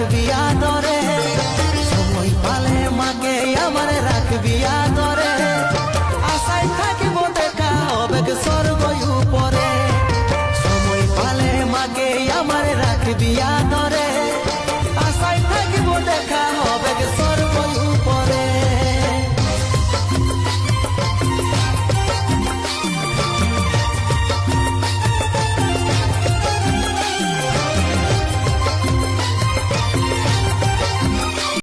রাখবি আদরে। সময় পালে মাকে আমার রাখবি আদরে। আশায় থাকিব দেখা হবে স্বর্গ উপরে। সময় পালে মাকে আমার